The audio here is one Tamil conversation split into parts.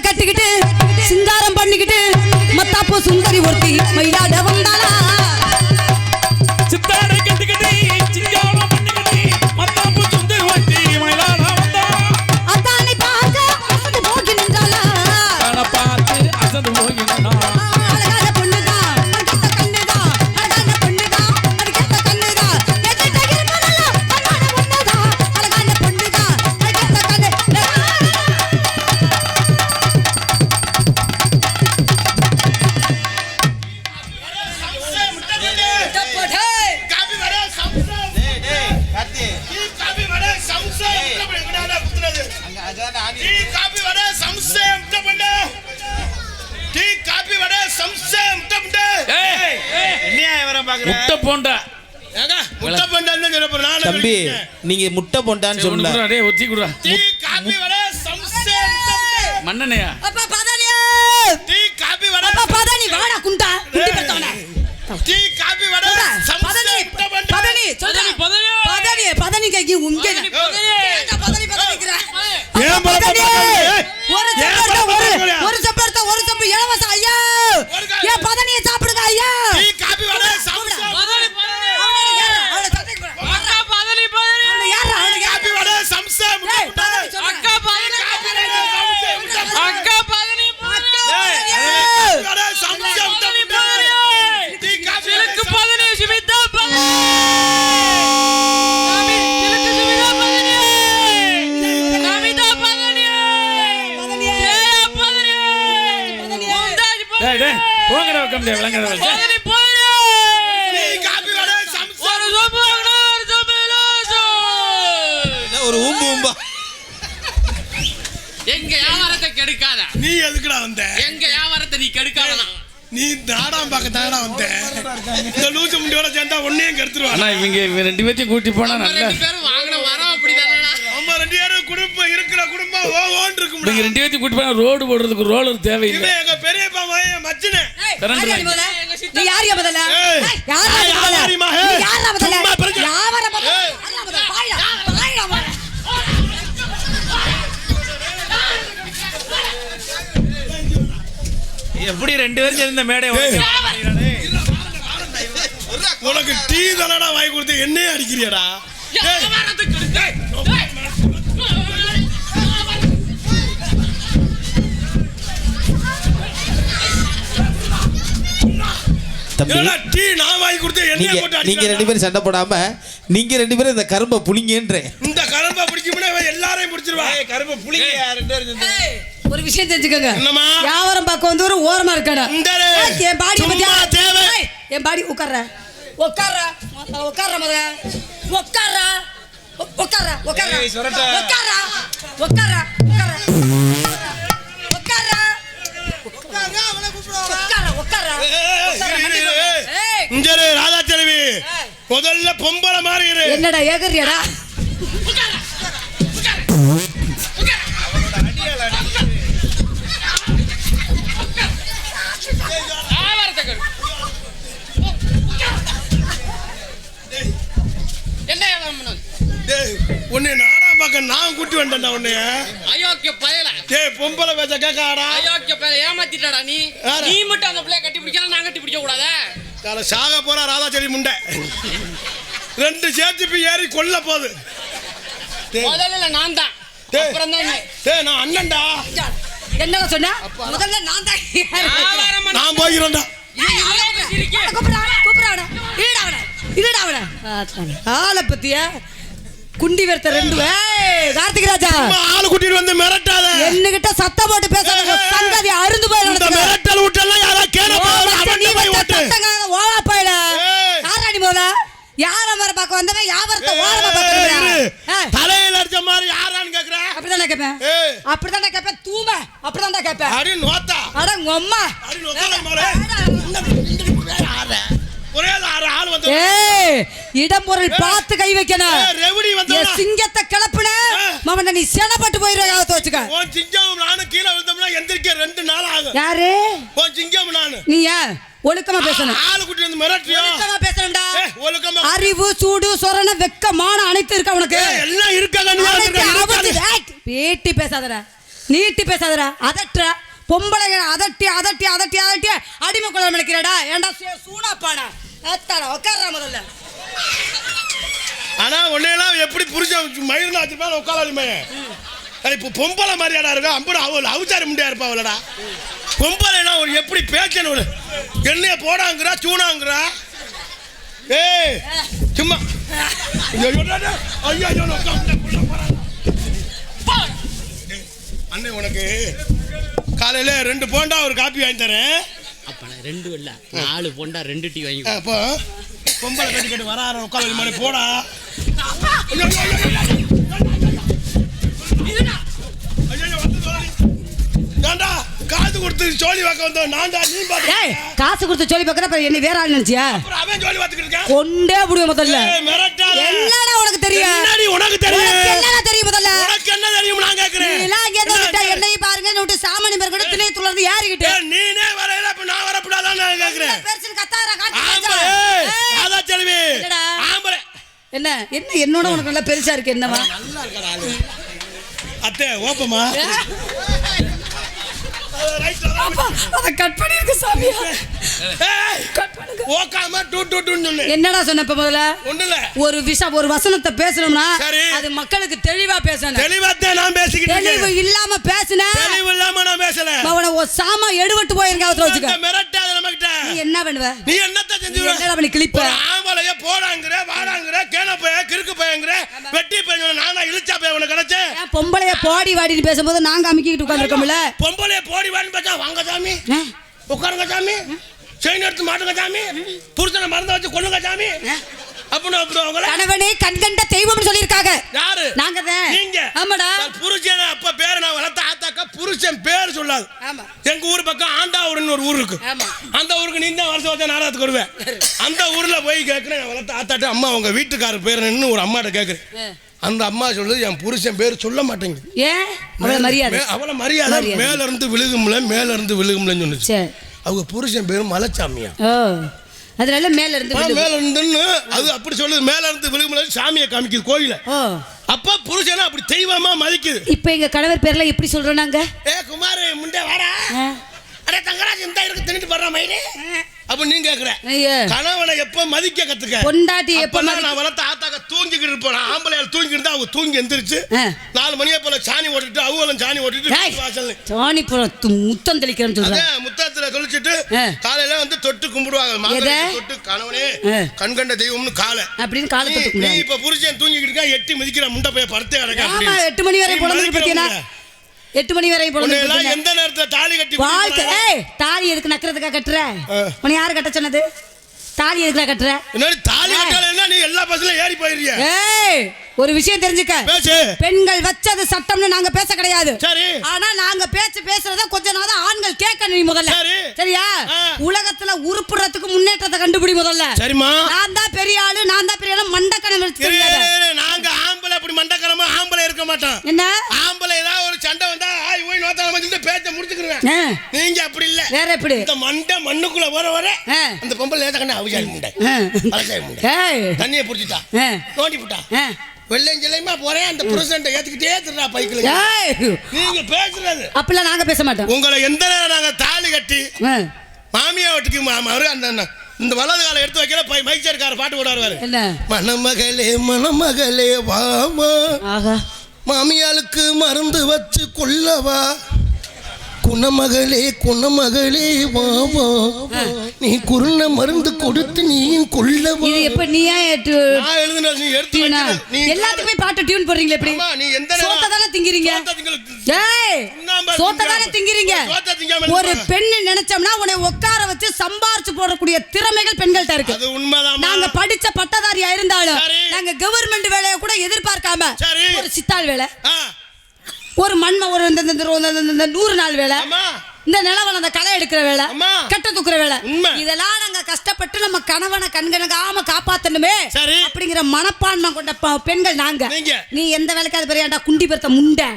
கட்டிக்கிட்டு சிங்காரம் பண்ணிக்கிட்டு மத்தாப்பு சுந்தரி ஒருத்தி மயிலாட என்னையா இவரை பாக்குற முட்டை போண்டா. ஏங்க முட்டை பண்ணு சொல்ல நானே தம்பி. நீங்க முட்டை போண்டான்னு குடுறா டேய் ஒத்தி குடுறா டீ காபி வர சம்சம் முட்டை பண்ணு மண்ணனையா அப்பா பதானியே டீ காபி வர அப்பா பதானி வாடா குண்டா. குண்டி பத்தவனே. டீ காபி வர சம்சம் பதானி முட்டை பண்ணு பதானி சொல்றா. பதானி. பதானி பதானி கேக்கி உங்க பதானி. ஏன்டா பதானி பதானிக்கிற ஏன் பரப்ப பதானி மாட்டேங்கிற? ஒரு போங்கடா ஒரு ஊம்பு ஊம்பா? எங்க வியாபாரத்தை கெடுக்காத. நீ எதுக்குடா வந்த? எங்க வியாபாரத்தை நீ கெடுக்காதனா நீ நாடாம் பார்க்க தானடா வந்த? இந்த லூசு முண்டியோட சேர்ந்தா ஒன்னையும் கெடுத்துருவாங்க. அண்ணா இவங்க இவங்க ரெண்டு பேத்தையும் கூட்டி போனா நல்லா. ரெண்டு பேரும் வாங்கின வரோம் அப்படிதானடா. நம்ம ரெண்டு பேரும் குடும்பம் இருக்கிற குடும்பம் ஓ ஓன் இவங்க இருக்கும் ரெண்டு பேத்தையும் கூட்டி போனா ரோடு போடுறதுக்கு ரோலர் தேவையில்லை. யார். யாவார. எப்படி ரெண்டு பேரும் சேர்ந்து மேடை உனக்கு டீ தானடா வாங்கி கொடுத்து என்னையே அடிக்கிறியடா. தம்பி டீ நான் வாங்கி கொடுத்து நீங்க போட்டு நீங்க ரெண்டு பேரும் சண்டை போடாம நீங்க ரெண்டு பேரும் இந்த கரும்பை புளிங்கன்றேன். இந்த கரும்பை பிடிக்கும்னா எல்லாரையும் பிடிச்சிருவா. கரும்பை புளிங்க ரெண்டு பேரும் ஏய், ஒரு விஷயம் தெரிஞ்சுக்கங்க? வியாபாரம் பார்க்க வந்து ஒரு ஓரமா இருக்கடா. இந்த என் பாடி தேவை. என் பாடி உட்கார்ற. உட்கார்ற. உட்கார்ற முதல்ல உட்கார்ற. உட்கார்ற. உட்கார்ற. உட்கார்ற. உட்கார்ற. உட்கார்ற. உட்கார்ற. ராதா செல்வி முதல்ல பொம்பளை மாதிரி இரு. என்னடா டேய் உன்னை நாடா பார்க்க நான் கூட்டி வந்தேன்டா உன்னைய. அயோக்கிய பயல டேய் பொம்பளை பேச்ச கேட்காடா அயோக்கிய பயல ஏமாத்திட்டாடா நீ? நீ மட்டும் அந்த பிள்ளைய கட்டி பிடிக்கலாம் நான் கட்டி பிடிக்க கூடாதா? சாக போறா ராதா செல்வி முண்டை. ரெண்டு சேர்த்து போய் ஏறி கொல்ல போகுது. முதல்ல நான் தான். அப்புறம் தான் நீ. டேய் நான் அண்ணன்டா. என்னங்க சொன்ன? முதல்ல நான் தான் நான் கூப்பிடுறான் இருடாவன இருடாவன ஆளை பத்தியா? குண்டி வெறுத்த ரெண்டு ஏய், கார்த்திக் ராஜா. ஆளு கூட்டிட்டு வந்து மிரட்டாத. என்னகிட்ட சத்தம் போட்டு பேசாத. சங்கதி அருந்து போய் இந்த. மிரட்டல் விட்டெல்லாம் யாரா போய் ஓவா போயில. யாராடி போல யார மர பார்க்க வந்தவன்? வியாபாரத்தை ஏய், ஓரமா ஏய், இரு. பார்க்கறா தலையில அடிச்ச மாதிரி யாரான்னு கேக்குற? அப்படிதானே கேப்பேன். அப்படிதானே கேப்பேன்? தூம. அப்படிதான்டா கேப்பேன். அடி நோத்தா. அட உங்க அம்மா. அடி நோத்தா ஒரே ஆள் வந்து ஏய் பார்த்து கை வைக்கணும். ரெவடி சிங்கத்தை கிளப்புன நீ சேனப்பட்டு போயிருவாங்க வச்சுக்க. உன் சிங்கம் நானும் கீழே விழுந்தோம்னா எந்திரிக்க ரெண்டு நாள் ஆகும். யாரு? உன் சிங்கம் நானு. நீ ஏன்? ஒழுக்கமா பேசணும். ஆளு கூட்டி வந்து மிரட்டியோ ஒழுக்கமா பேசணும்டா. ஏய், ஒழுக்கமா அறிவு சூடு சொரண வெக்க மான அனைத்து இருக்கா உனக்கு? எல்லாம் இருக்காங்க பேட்டி பேசாதடா. நீட்டி பேசாதடா. அதட்டுற. பொம்பளைங்க அதட்டி அதட்டி அதட்டி அதட்டி அடிமை குழம்பு நினைக்கிறடா சூனாப்பாடா அத்தாடா உட்கார்றா முதல்ல. ஆனா உன்னையெல்லாம் எப்படி புரிஞ்ச மயிர்னா வச்சிருப்பா உட்காலாளி மயன் இப்போ பொம்பளை மாதிரியாடா இருக்கா? அம்புட அவள் அவுச்சாரி முண்டியா இருப்பா அவளடா. பொம்பளைனா ஒரு எப்படி பேச்சணும் ஒரு எண்ணெய போடாங்கிறா சூனாங்கிறா ஏய் சும்மா. ஐயோ, ஐயோ, ஐயோ, ஐயோ, ஐயோ, நான் அண்ணே உனக்கு காலையில் ரெண்டு போண்டா ஒரு காப்பி வாங்கி தரேன். ரெண்டு இல்ல நாலு பொண்டா ரெண்டு டீ வாங்கி அப்போ பொம்பளை கட்டி கட்டி வர ஆரம்பி உட்காந்து மாதிரி போடா. காது கொடுத்து சோழி வாக்க வந்தோம். நான்டா நீ பாத்து ஏய் காசு கொடுத்து சொல்லி பார்க்கற அப்புறம் என்ன வேற ஆள் நினைச்சியா? அப்புறம் அவன் சோழி பார்த்துக்கிட்டு இருக்கான். கொண்டே புடுவேன் முதல்ல. ஏய், மிரட்டாத. என்ன? என்ன என்னோட உனக்கு நல்லா பெருசா இருக்கு என்னவா. அத்தை ஓப்பமா என்னடா சொன்ன முதல்ல? ஒரு விஷயம் ஒரு வசனத்தை பேசணும்னா. அது மக்களுக்கு தெளிவா பேசணும். தெளிவாத்தான் நான் பேசிக்கிட்டு தெளிவு இல்லாம பேசுன. தெளிவு இல்லாம நான் பேசல. அவனை ஒரு சாமா எடுபட்டு போயிருங்க அவத்துல வச்சுக்க. என்ன பண்ணுவ? நீ என்னத்த செஞ்சு பண்ணி கிளிப்ப ஆம்பளைய போடாங்கிற வாடாங்கிற கேன பைய கிறுக்கு பையங்கிற வெட்டி பையன் நானா இழுச்சா பையன் உனக்கு கிடைச்சேன் பொம்பளைய போடி வாடின்னு பேசும்போது நாங்க அமுக்கிட்டு உட்காந்துருக்கோம்ல பொம்பளைய போடி வான்னு பார்த்தா வாங்க சாமி. உட்காருங்க சாமி. செயின் எடுத்து மாட்டுங்க சாமி. புருஷனை மறந்து வச்சு கொள்ளுங்க சாமி. அப்படின்னு அப்படி அவங்கள கணவனே கண்கண்ட தெய்வம்னு சொல்லியிருக்காங்க. யாரு? நாங்க தான் நீங்க. ஆமாடா. புருஷன் அப்ப பேரை நான் வளர்த்த ஆத்தாக்கா புருஷன் பேர் சொல்லாது. ஆமா. எங்க ஊர் பக்கம் ஆண்டாவூர்னு ஒரு ஊர் இருக்கு. அந்த ஊருக்கு நீ தான் வருஷம் வருஷம் நாடகத்துக்கு வருவேன். அந்த ஊர்ல போய் கேட்கிறேன் நான் வளர்த்த ஆத்தாட்ட அம்மா உங்க வீட்டுக்காரர் பேர் என்னன்னு ஒரு அம்மாட்ட கேட்கிறேன். அந்த அம்மா சொல்லுது என் புருஷன் பேர் சொல்ல மாட்டேங்குது. ஏன்? அவ்வளவு மரியாதை. அவள மரியாதை. மேல இருந்து விழுகும்ல மேல இருந்து விழுகும்லன்னு சொன்னுச்சு. அவங்க புருஷன் பேர் மலைச்சாமியா அதனால மேல இருந்து. மேல இருந்துன்னு அது அப்படி சொல்லுது. மேல இருந்து விழுகும்ல சாமியை காமிக்குது கோயில அப்ப புருஷனை அப்படி தெய்வமா மதிக்குது. இப்ப எங்க கணவர் பேர்ல எப்படி சொல்றோம் நாங்க? ஏ குமார் முண்டே வாடா. அடே தங்கராஜ் இந்த இருக்கு தின்னுட்டு போடுற மயிலே. அப்ப நீ கேக்குற. கணவனை எப்ப மதிக்க கத்துக்க? பொண்டாட்டி எப்ப நான் வளர்த்த ஆத்தாக்க தூங்கிக்கிட்டு இருப்பேன் ஆம்பளையால் தூங்கிட்டு இருந்தா அவங்க தூங்கி எந்திரிச்சு. நாலு மணியை போல சாணி ஓட்டிட்டு அவங்களும் சாணி ஓட்டிட்டு வாசல்ல சாணி முத்தம் தெளிக்கிறேன்னு முத்தத்துல தொலைச்சிட்டு ஆ. காலையில வந்து தொட்டு கும்பிடுவாங்க? மாங்கல்யத்தை தொட்டு கணவனே. கண்கண்ட தெய்வம்னு காலை அப்படின்னு காலை தொட்டுக்க நீ. இப்ப புருஷன் தூங்கிக்கிட்டு இருக்கா எட்டி மிதிக்கிற முண்டை போய் படுத்தே கிடக்க. எட்டு மணி வரை பத்தியா முடியல. எட்டு மணி வரை? எந்த நேரத்துல தாலி கட்டி வாழ்க்கை தாலி எதுக்கு நக்கிறதுக்கா கட்டுற. உன்னை யாரு கட்ட சொன்னது தாலி எதுக்குடா கட்டுற? என்னடி தாலி ஏய். கட்டால நீ எல்லா பஸ்லயும் ஏறி போயிருக்கிய ஏய் ஒரு விஷயம் தெரிஞ்சுக்க. பேசு. பெண்கள் வச்சது சட்டம்னு நாங்க பேச கிடையாது. சரி. ஆனா நாங்க பேச்சு பேசுறத கொஞ்ச நாள் ஆண்கள் கேட்கணும் நீ முதல்ல. சரி. சரியா. உலகத்துல உருப்புறதுக்கு முன்னேற்றத்தை கண்டுபிடி முதல்ல. சரிம்மா. நான் தான் பெரிய ஆளு நான் தான் பெரிய ஆளு. மண்டக்கணம். நாங்க ஆம்பளை அப்படி மண்டக்கரமா ஆம்பளை இருக்க மாட்டோம். என்ன? ஆம்பளை நீங்க அப்படி இல்ல. வேற எப்படி? இந்த மண்டை மண்ணுக்குள்ள வர வர. அந்த பொம்பளை லேத்த கண்ணு அவிஜாரி முண்டை. ஆ. அலசாரி முண்டை. தண்ணியை புடிச்சிட்டா. நோண்டி. வெள்ளையும் ஜெல்லையுமா போறேன்? அந்த புருஷன் ஏத்துக்கிட்டே திருடா பைக்கில். நீங்க பேசுறது. அப்படிலாம் நாங்க பேச மாட்டோம். உங்களை எந்த நேரம் நாங்க தாலி கட்டி மாமியா வீட்டுக்கு மாமாரு அந்த இந்த வலது காலை எடுத்து வைக்கிற பை மைச்சர்கார பாட்டு போடுவாரு மணமகளே மணமகளே வாமா. மாமியாளுக்கு மருந்து வச்சு கொல்லவா குணமகளே குணமகளே வாமா நீ குருண மருந்து கொடுத்து நீயும் கொல்லவா இது எப்ப நீ நான் எழுதுன நீ எடுத்து டியூனா? வைக்கிற. நீ எல்லாத்துக்குமே பாட்டு டியூன் போடுறீங்களே எப்படி? ஆமா, நீ எந்த நேரம்? சோத்தை தானே திங்கிறீங்க? சோத்தை ஏய் சுண்ணாம்பா சோத்தை தானே திங்கிறீங்க? சோத்தை திங்காம ஒரு. பெண்ணு நினைச்சோம்னா உன்னை உட்கார வச்சு சம்பாரிச்சு போடக்கூடிய திறமைகள் பெண்கள்ட்ட இருக்கு. அது உண்மைதான் நாங்க படிச்ச பட்டதாரியா இருந்தாலும் சரி. நாங்க கவர்மெண்ட் வேலையை கூட எதிர்பார்க்காம சரி. ஒரு சித்தாள் வேலை. ஆ, ஒரு மண்ம ஒரு இந்த- நூறு நாள் வேலை இந்த நிலவன் அந்த களை எடுக்கிற வேலை. கட்ட தூக்குற வேலை. இதெல்லாம் நாங்க கஷ்டப்பட்டு நம்ம கணவனை கண்கணக்காம காப்பாத்தணுமே. அப்படிங்கிற மனப்பான்மை கொண்ட பெண்கள் நாங்க நீங்க. நீ எந்த வேலைக்காவது பெரியாண்டா குண்டி பெருத்த முண்டை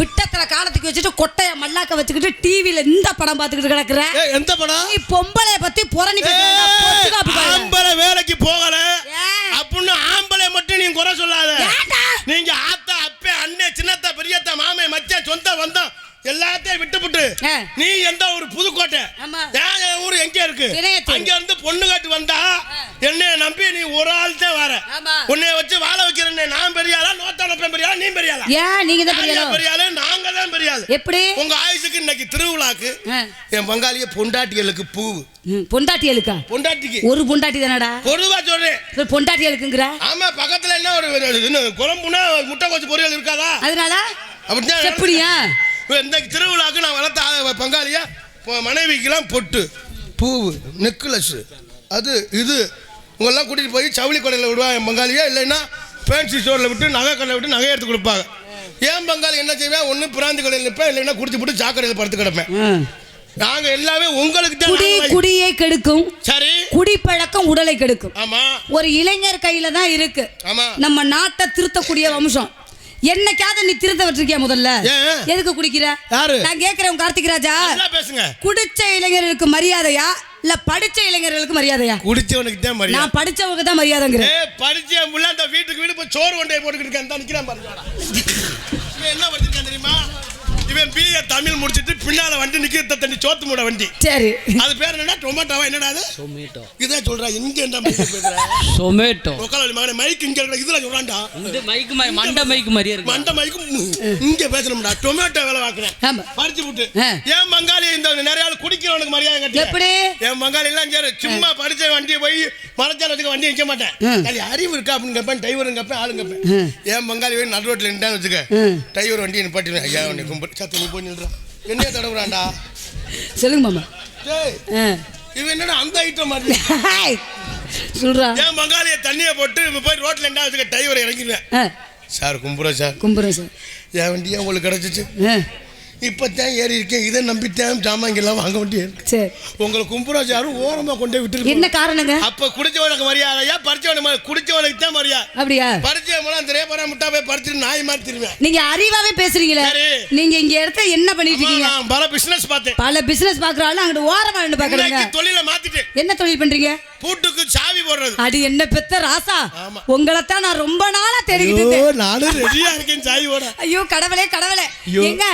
விட்டத்துல காலத்துக்கு வச்சுட்டு கொட்டைய மல்லாக்க வச்சுக்கிட்டு டிவில இந்த படம் பார்த்துக்கிட்டு கிடக்குற எந்த படம் நீ பொம்பளைய பத்தி புறணி பேசுறா, பொத்து காப்பி பாரு. ஆம்பளை வேலைக்கு போகல? அப்படின்னு ஆம்பளை மட்டும் நீ குறை சொல்லாத? நீங்க ஆத்தா அப்பே அண்ணே சின்னத்த பெரியத்த மாமே மச்சான் சொந்த வந்தோம் எல்லாத்தையும் விட்டுப்புட்டு. நீ எந்த ஊர் புதுக்கோட்டை என் ஊர் எங்க இருக்கு. அங்க இருந்து பொண்ணு காட்டு வந்தா என்னைய நம்பி நீ ஒரு ஆள் தான் வர. உன்னைய வச்சு வாழ வைக்கிறேன் நான் பெரிய ஆளா நோத்தான பெரிய ஆளா ஏன் நீங்க தான் பெரிய ஆளோ? பெரிய ஆளு நாங்க தான் பெரிய ஆளு எப்படி? உங்க ஆயுசுக்கு இன்னைக்கு திருவிழாக்கு. என் பங்காளிய பொண்டாட்டிகளுக்கு பூவு ம், பொண்டாட்டியலுக்கா பொண்டாட்டிக்கு. ஒரு பொண்டாட்டி தானடா? பொதுவா சொல்றேன். பொண்டாட்டியலுக்குங்கிற ஆமா பக்கத்துல என்ன ஒரு குழம்புனா முட்டை கோச்சு பொரியல் இருக்காதா? அதனால? அப்படிதான் எப்படியா? இந்த திருவிழாக்கு நான் வளர்த்த பங்காளியா மனைவிக்கெல்லாம் பொட்டு பூவு நெக்லஸ் அது இது. உங்கெல்லாம் கூட்டிட்டு போய் ஜவுளி கடையில் விடுவாங்க என் பங்காளியா? இல்லைன்னா ஃபேன்சி ஸ்டோரில் விட்டு நகை கடையில் விட்டு நகை எடுத்து கொடுப்பாங்க. ஏன் பங்காளி என்ன செய்வேன் ஒன்று பிராந்தி கடையில் நிற்பேன் இல்லைன்னா குடிச்சு போட்டு சாக்கடையில் படுத்து கிடப்பேன். ம். நாங்கள் எல்லாமே உங்களுக்கு குடி நாங்க- குடியை கெடுக்கும். சரி. குடிப்பழக்கம் உடலை கெடுக்கும். ஆமா. ஒரு இளைஞர் கையில தான் இருக்கு. ஆமா. நம்ம நாட்டை திருத்தக்கூடிய வம்சம். என்னைக்காவது நீ திருத்த வச்சிருக்கியா முதல்ல? எதுக்கு குடிக்கிற? யாரு? நான் கேக்குறேன் கார்த்திக் ராஜா. பேசுங்க. குடிச்ச இளைஞர்களுக்கு மரியாதையா? இல்ல படிச்ச இளைஞர்களுக்கு மரியாதையா? குடிச்சவனுக்கு தான் மரியாதை. நான் படிச்சவங்க தான் மரியாதைங்கிறேன். ஏ படிச்ச முள்ள அந்த வீட்டுக்கு வீடு போய் சோறு கொண்டே போட்டுக்கிட்டு இருக்கான் தான் நிக்கிறான் பாருங்க என்ன படிச்சிருக்கான் தெரியுமா? இவன் பிஏ தமிழ் முடிச்சிட்டு பின்னால வண்டி நிக்கிற தண்ணி சோத்து மூட வண்டி. சரி. அது பேர் என்னடா? டொமேட்டோவா? என்னடா அது? டொமேட்டோ இதே சொல்றா இங்க என்ன மைக் பேசுற. டொமேட்டோ உக்கால மகனே மைக் இங்க இருக்கிற இதுல சொல்றான்டா. இந்த மைக்கு மை மண்ட மைக்கு மாதிரியே இருக்கு. மண்ட மைக்கு இங்க பேசணும்டா. டொமேட்டோ வேலை வாக்குறேன் ஆமா. படிச்சு விட்டு. ஏன் பங்காளி இந்த நிறைய ஆள் குடிக்கிறவனுக்கு மரியாதை கட்டி எப்படி? என் பங்காளி எல்லாம் சரி சும்மா படிச்ச வண்டியை போய் மலைச்சாலத்துக்கு வண்டி வைக்க மாட்டேன். அது அறிவு இருக்கா அப்படின்னு கேட்பேன் டிரைவரும் கேட்பேன் ஆளும் கேட்பேன். ம். என் பங்காளி போய் நடு ரோட்டில் நின்றான்னு வச்சுக்க. டிரைவர் வண்டியை நிப்பாட்டிடுவேன். ஐயா உன்னை கும்பிட்டு சத்து நீ போய் நில்றான் என்னைய தடவுறான்டா. சொல்லுங்க மாமா. டேய். இவன் என்னடா அந்த ஐட்டம் மாதிரி ஹாய். சொல்றா. என் பங்காளியை தண்ணியை போட்டு போய் ரோட்டில் நின்றா வச்சுக்க டிரைவர் இறங்கிடுவேன் சார் கும்புறோம் சார். கும்புறேன் சார். என் வண்டியை உங்களுக்கு கிடச்சிச்சு? இப்போ தான் ஏறி இருக்கேன். இதை நம்பித்தான் ஜாமாங்கெல்லாம் வாங்க வேண்டிய இருக்கு. சரி. உங்களை கும்புறோம் சார் ஓரமாக கொண்டே விட்டுருக்கு என்ன காரணங்க? அப்ப குடிச்சவனுக்கு மரியாதையா பறிச்சவனுக்கு குடிச்சவனுக்கு தான் மரியாதை. அப்படியா? பறிச்சவன் அந்த ரேபரா முட்டா போய் பறிச்சுட்டு நாய் மாதிரி திரும்பேன் நீங்க அறிவாவே பேசுறீங்களே. நீங்க இங்க இடத்த என்ன பண்ணிட்டு இருக்கீங்க? நான் பல பிசினஸ் பார்த்தேன். பல பிசினஸ் பாக்குறாலும் அங்கிட்டு ஓரமா நின்று பாக்குறாங்க தொழிலை மாத்திட்டேன் என்ன தொழில் பண்றீங்க? பூட்டுக்கு சாவி போடுறது. அடி என்ன பெத்த ராசா? ஆமா. உங்களைத்தான் நான் ரொம்ப நாளா இருந்தேன் நானும் ரெடியா இருக்கேன் சாவி போட. ஐயோ கடவுளே கடவுளே. எங்க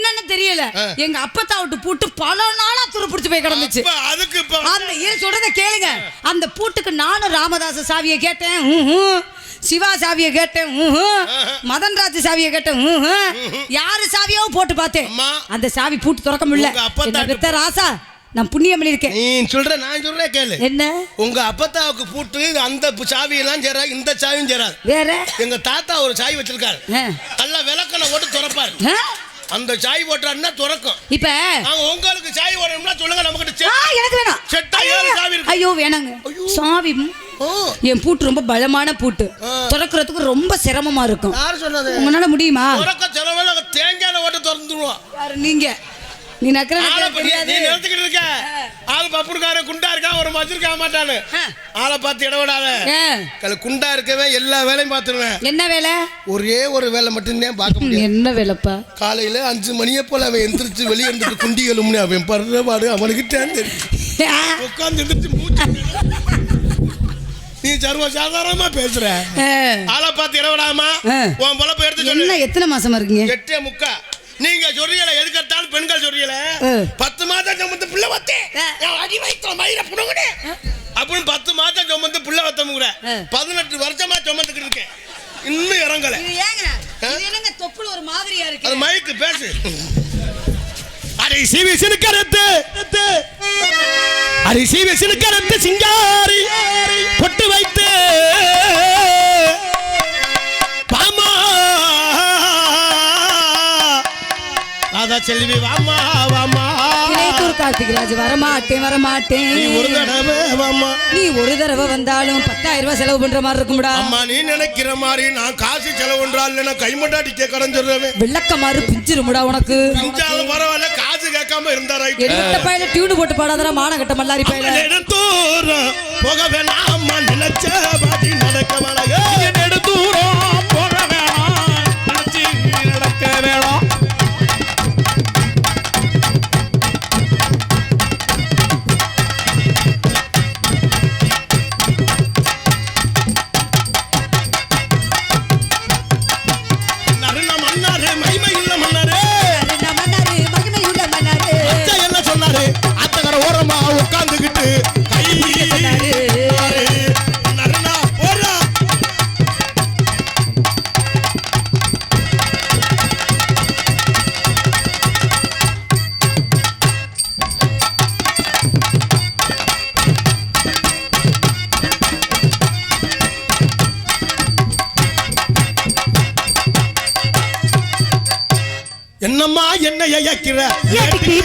என்னன்னு தெரியல. எங்க அப்பத்தா விட்டு பூட்டு பல நாளா துருப்பிடிச்சு போய் கிடந்துச்சு. அதுக்கு அந்த ஏன் சொல்றத கேளுங்க. அந்த பூட்டுக்கு நானும் ராமதாச சாவியை கேட்டேன். சிவா சாவியை கேட்டேன். மதன்ராஜ் சாவியை கேட்டேன். யாரு சாவியோ போட்டு பார்த்தேன். அந்த சாவி பூட்டு திறக்க முடியல. ராசா? நான் புண்ணியம் பண்ணிருக்கேன் நீ சொல்ற நான் சொல்றேன் கேளு. என்ன? உங்க அப்பத்தாவுக்கு பூட்டு அந்த சாவி எல்லாம் சேரா இந்த சாவியும் சேராது வேற? எங்க தாத்தா ஒரு சாவி வச்சிருக்காரு. நல்லா விளக்கணை ஓட்டு திறப்பாரு? அந்த சாவி போட்டாருன்னா திறக்கும். இப்ப உங்களுக்கு சாவி ஓடணும்னா சொல்லுங்க நமக்கு ஆ, எனக்கு வேணாம். செட்டா ஏழு சாவி இருக்கு. ஐயோ வேணாங்க. சாவி. என் பூட்டு ரொம்ப பலமான பூட்டு. திறக்கிறதுக்கு ரொம்ப சிரமமா இருக்கும். உங்களால முடியுமா? தேங்காய் ஓட்ட திறந்துருவோம். யாரு நீங்க? நீ நக்கற நீ நிறுத்திக்கிட்டு இருக்க. ஆள் பப்புனுக்காரன் குண்டா இருக்கான் ஒரு மஜிருக்கா மாட்டானு. ஆளை பார்த்து இட விடாத ஆ, கல குண்டா இருக்கவே எல்லா வேலையும் பார்த்துருவேன். என்ன வேலை? ஒரே ஒரு வேலை மட்டும்தான் பார்க்க முடியும். என்ன வேலைப்பா? காலையில அஞ்சு மணியை போல அவன் எந்திரிச்சு வெளியே இருந்துட்டு குண்டி எழுமுன்னு அவன் படுற பாடு அவனுக்கு தெரியும் உட்காந்து எந்திரிச்சு மூச்சு நீ சர்வ சாதாரணமா பேசுற. ஆளை பார்த்து இடவிடாமா ஆ. உன் பொழப்ப எடுத்து சொல்லு. எத்தனை மாசமா இருக்கீங்க? எட்டே முக்கா. நீங்க சொல்றீங்களா எதுக்கத்தாலும் பெண்கள் சொல்றீங்களா. பத்து மாதம் சுமந்து பிள்ளை. என் அடி வயிற்றுல மயிர புடுங்குடு அப்படின்னு பத்து மாதம் சுமந்து பிள்ளை வத்தமுங்கிற. பதினெட்டு வருஷமா சுமந்துக்கிட்டு இருக்கேன். இன்னும் இறங்கல. இது ஏங்க? இது என்னங்க தொப்புல ஒரு மாதிரியா அது இருக்கு மைக்கு பேசு. அரை சீவி சினுக்கரத்து அரை சீவி சினுக்கரத்து சிங்காரி. பொட்டு வைத்து. ராதா செல்வி வாமா வாமா இளையத்தூர் கார்த்திகராஜ் வரமாட்டேன் வரமாட்டேன். நீ ஒரு தடவை வாமா நீ ஒரு தடவை வந்தாலும் பத்தாயிரம் ரூபாய் செலவு பண்ற மாதிரி இருக்கும்டா. அம்மா நீ நினைக்கிற மாதிரி நான் காசு செலவுன்றால் இல்லைன்னா கைமட்டாட்டிக்க கடன் சொல்றவன் விளக்கமாறு பிஞ்சிருமுடா உனக்கு. பிஞ்சாலும் பரவாயில்ல காசு கேட்காம இருந்தா ரைட் எடுத்த பையில டியூன் போட்டு பாடாதடா மானகட்ட மல்லாரி பையில. நெடுந்தூரம் போக வேணாமா நினைச்ச பாதி நடக்க வளக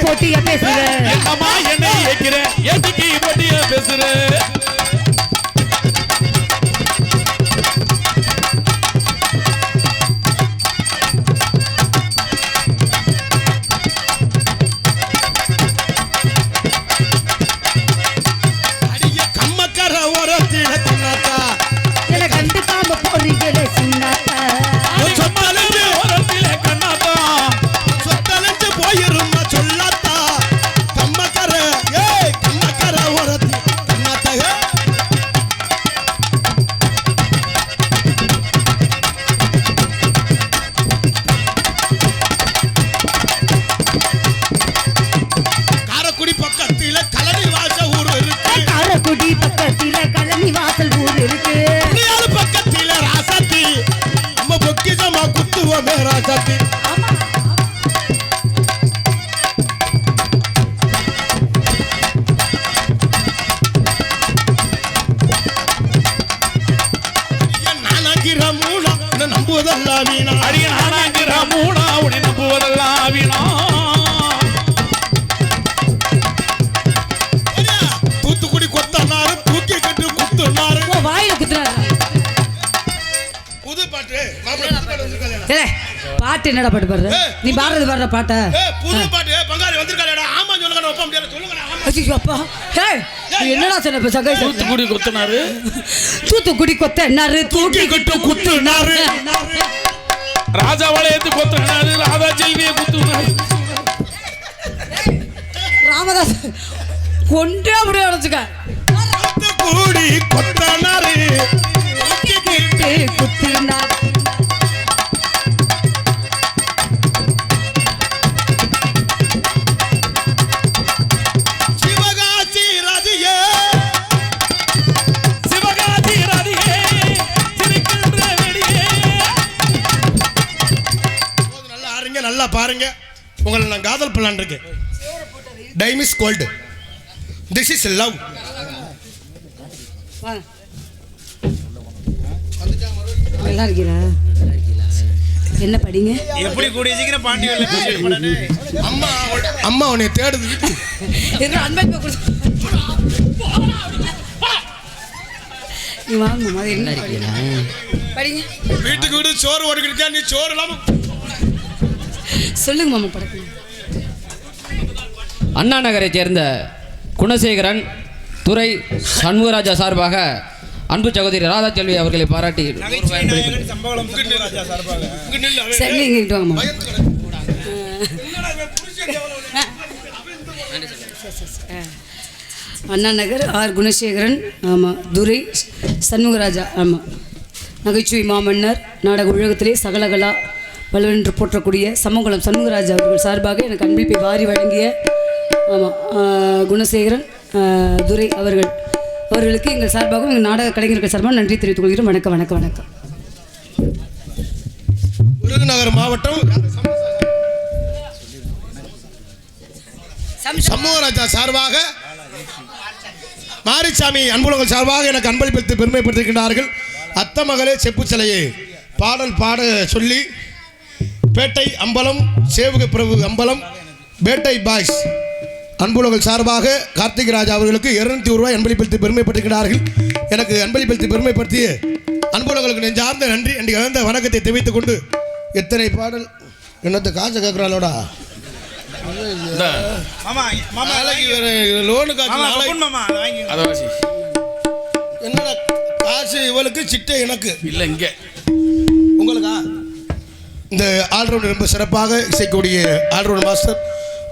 போட்டியா பேசுற என்னமா என்னை ஏக்கிற? எதுக்கு போட்டியா பேசுற? பாட்டு. என்னடா பாட்டு பாடுற நீ பாடுறது பாடுற பாட்டா? ஏ புது பாட்டு. ஏ, பங்காளி வந்திருக்காருடா ஆமா சொல்லுங்க ஒப்ப முடியாது. சொல்லுங்க ஆமா. ஐயோ அப்பா. நீ என்னடா சொன்ன சகை தூத்துக்குடி கொத்தனாரு. தூத்துக்குடி கொத்த என்னாரு தூக்கி கட்டு குத்துனாரு ராஜாவால ஏத்து கொத்துனாரு ராதா செல்வியை குத்துனாரு ராமதாஸ் கொண்டே அப்படியே உடச்சுக்க தூத்துக்குடி கொத்தனாரு குத்தினா சிவகாசி ரதியே. சிவகாசி ராதிகே சிரிக்கின்ற வெடியே. போதும், நல்லா ஆடுங்க நல்லா பாருங்க. உங்களை நான் காதல் பண்ணலான் இருக்கேன். Time is gold this is love நல்லா இருக்கீங்களா என்ன படிங்க? எப்படி கூடிய சீக்கிரம் பாண்டி அம்மா அம்மா உன்னை தேடுது நீ வாங்க மாதிரி என்ன படிங்க. படிங்க. வீட்டுக்கு வீடு சோறு ஓடிக்கிட்டு நீ சோறு இல்லாம சொல்லுங்க மாமா படக்கம் அண்ணா நகரைச் சேர்ந்த குணசேகரன் துரை சண்முகராஜா சார்பாக அன்பு சகோதரி ராதா செல்வி அவர்களை பாராட்டி அண்ணா நகர் ஆர் குணசேகரன் ஆமாம் துரை சண்முகராஜா ஆமாம் நகைச்சுவை மாமன்னர் நாடக உலகத்திலே சகலகலா வலுவென்று போற்றக்கூடிய சமங்குளம் சண்முகராஜா அவர்கள் சார்பாக எனக்கு அன்பிப்பை வாரி வழங்கிய ஆமாம் குணசேகரன் துரை அவர்கள். அவர்களுக்கு எங்கள் சார்பாகவும் எங்கள் நாடக கலைஞர்கள் சார்பாக நன்றி தெரிவித்துக் கொள்கிறோம் வணக்கம் வணக்கம் வணக்கம். விருதுநகர் மாவட்டம் சண்முகராஜா சார்பாக மாரிசாமி அன்புலகம் சார்பாக எனக்கு அன்பளிப்பித்து பெருமைப்படுத்திருக்கிறார்கள் அத்த மகளே செப்பு சிலையே பாடல் பாட சொல்லி பேட்டை அம்பலம் சேவுக பிரபு அம்பலம் பேட்டை பாய்ஸ். அன்புலகம் சார்பாக கார்த்திக் ராஜா அவர்களுக்கு இருநூத்தி ஒரு ரூபாய் அன்பளிப்பித்து பெருமைப்படுத்துகிறார்கள் எனக்கு அன்பளிப்பித்து பெருமைப்படுத்திய அன்புலங்களுக்கு நெஞ்சார்ந்த நன்றி என்று இழந்த வணக்கத்தை தெரிவித்துக் கொண்டு எத்தனை பாடல் என்னத்த காசை கேட்குறாளோடா என்னடா காசு இவளுக்கு சிட்டை எனக்கு? இல்ல இங்க. உங்களுக்கா? இந்த ஆல்ரவுண்டர் ரொம்ப சிறப்பாக இசைக்கூடிய ஆல்ரவுண்ட் மாஸ்டர்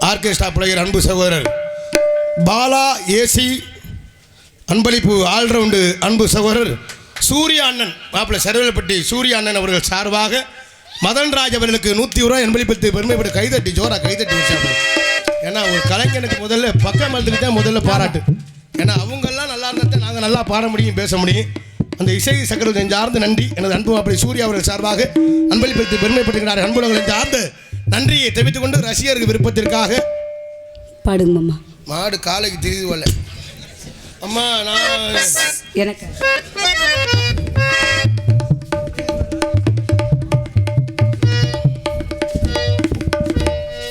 ஆர்கெஸ்ட்ரா பிளேயர் அன்பு சகோதரர். பாலா ஏசி அன்பளிப்பு ஆல்ரவுண்டு அன்பு சகோதரர். சூரிய அண்ணன் மாப்பிள்ளை சரவலப்பட்டி சூரிய அண்ணன் அவர்கள் சார்பாக மதன்ராஜ் அவர்களுக்கு நூற்றி ரூபா அன்பளிப்பித்து பெருமைப்பட்டு கைதட்டி ஜோரா கைதட்டி வச்சாங்க ஏன்னா ஒரு கலைஞனுக்கு முதல்ல பக்க மரத்துக்கு தான் முதல்ல பாராட்டு. ஏன்னா அவங்கெல்லாம் நல்லா இருந்தால் தான் நாங்கள் நல்லா பாட முடியும் பேச முடியும். அந்த இசை சக்கரத்தை சார்ந்து நன்றி. எனது அன்பு மாப்பிள்ளை சூர்யா அவர்கள் சார்பாக அன்பளிப்பத்து பெருமைப்படுகிறார் அன்புலகம் சார்ந்து நன்றியை தெரிவித்துக் கொண்டு ரசிகர்கள் விருப்பத்திற்காக பாடுங்க மாமா. மாடு காலைக்கு தெரியுது போல. அம்மா நான் எனக்கு.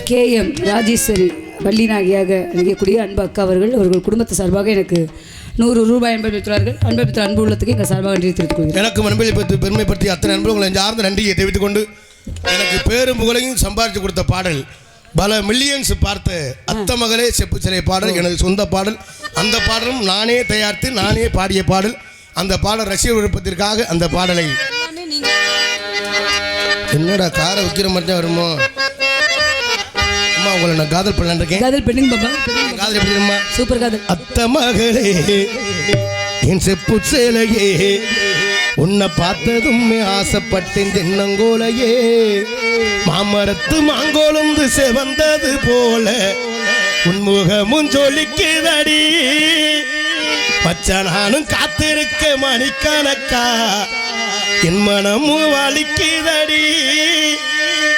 கே எம் ராஜேஸ்வரி வள்ளிநாயகியாக நினைக்கக்கூடிய அன்பு அக்கா அவர்கள் அவர்கள் குடும்பத்து சார்பாக எனக்கு நூறு ரூபாய் அன்பளித்துள்ளார்கள் அன்பளித்த அன்பு உள்ளத்துக்கு எங்கள் சார்பாக நன்றி தெரிவித்துக் கொள்கிறேன். எனக்கு மனபில் பற்றி பெருமைப்படுத்தி அத்தனை நண்பர்கள் உங்களை சார்ந்த நன்றியை தெரிவித்துக் கொண்டு எனக்கு பேரும் புகழையும் சம்பாதிச்சு கொடுத்த பாடல் பல மில்லியன்ஸ் பார்த்த அத்த மகளே செப்பு சிலை பாடல் எனது சொந்த பாடல். அந்த பாடலும் நானே தயாரித்து நானே பாடிய பாடல். அந்த பாடல் ரசிகர் விருப்பத்திற்காக அந்த பாடலை. என்னடா காரை வைக்கிற மாதிரி தான் வருமோ? அம்மா உங்களை நான் காதல் பண்ணலான்னு இருக்கேன். காதல் பெண்ணுங்க பாபா என் காதல் எப்படி தெரியுமா? சூப்பர் காதல். அத்த மகளே என் செப்பு சேலையே உன்னை பார்த்ததும் ஆசைப்பட்டேன் தென்னங்கோலையே. மாமரத்து மாங்கோலுந்து செவந்தது போல உன்முகமும் ஜொலிக்குதடி. பச்சை நானும் காத்திருக்க மணிக்கணக்கா என் மனமும் வலிக்குதடி.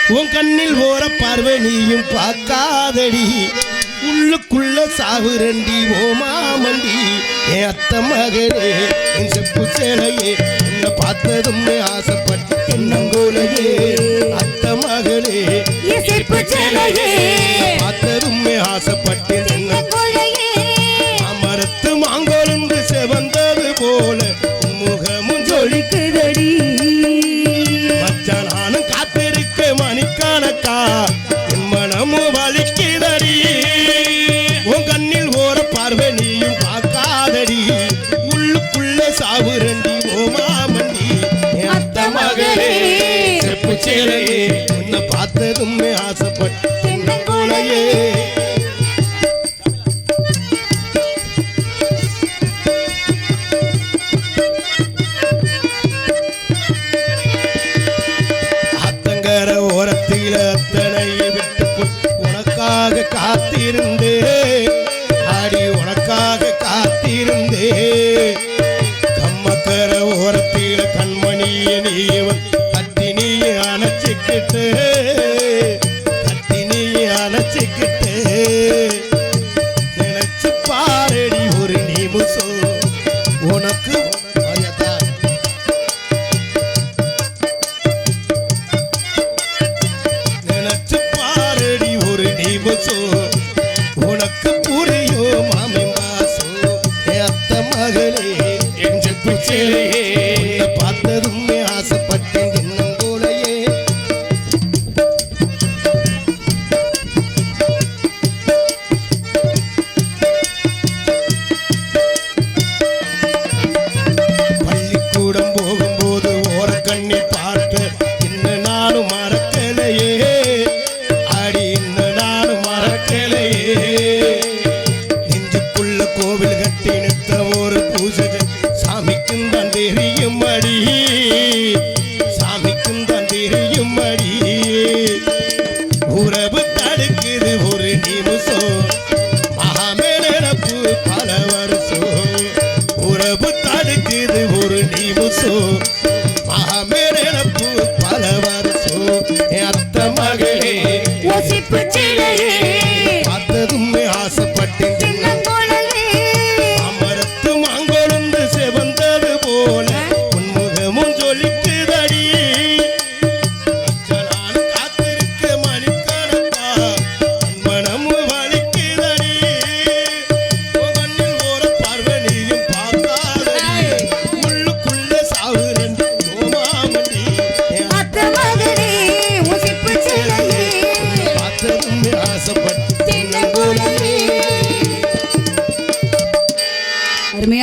உன் கண்ணில் ஓர பார்வை நீயும் பார்க்காதடி. உள்ளுக்குள்ள சாவுரண்டி ஓ மாமண்டி என் அத்த மகளே என் செப்பு சேலையே பார்த்ததும் ஆசைப்பட்டு என்னங்கோலையே அத்த மகளே பார்த்ததும் ஆசைப்பட்டு அமரத்து மாங்கோலுந்து செவந்தது போல முகமும் ஜொலிக்குதடி. மச்சான் நானும் காத்திருக்க மணிக்கணக்கா என் மனமும் வலிக்குதடி. சேலையே உன்னை பார்த்ததும் ஆசைப்பட்டு போலையே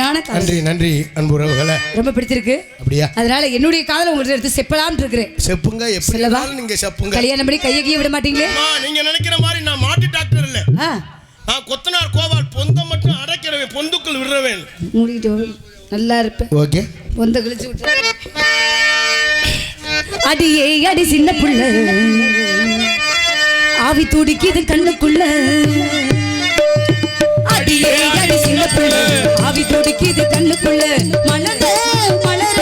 அருமையான நன்றி நன்றி அன்பு உறவுகளே. ரொம்ப பிடிச்சிருக்கு. அப்படியா? அதனால என்னுடைய காதலை உங்கள்கிட்ட எடுத்து செப்பலாம்னு இருக்கிறேன். செப்புங்க எப்படி நீங்க செப்புங்க. கல்யாணம் பண்ணி கையை கையை விட மாட்டீங்களே? நீங்க நினைக்கிற மாதிரி நான் மாட்டு டாக்டர் இல்ல. நான் கொத்தனார் கோவால் பொந்த மட்டும் அடைக்கிறவன் பொந்துக்குள் விடுறவன். மூடிட்டு. நல்லா இருப்பேன். ஓகே. பொந்த கிழிச்சு விட்டு அடியே அடி சின்ன புள்ள. ஆவி துடிக்குது கண்ணுக்குள்ள. அடியே அடி சின்ன புள்ள. ஆவி துடிக்குது கண்ணுக்குள்ள. மலர மலர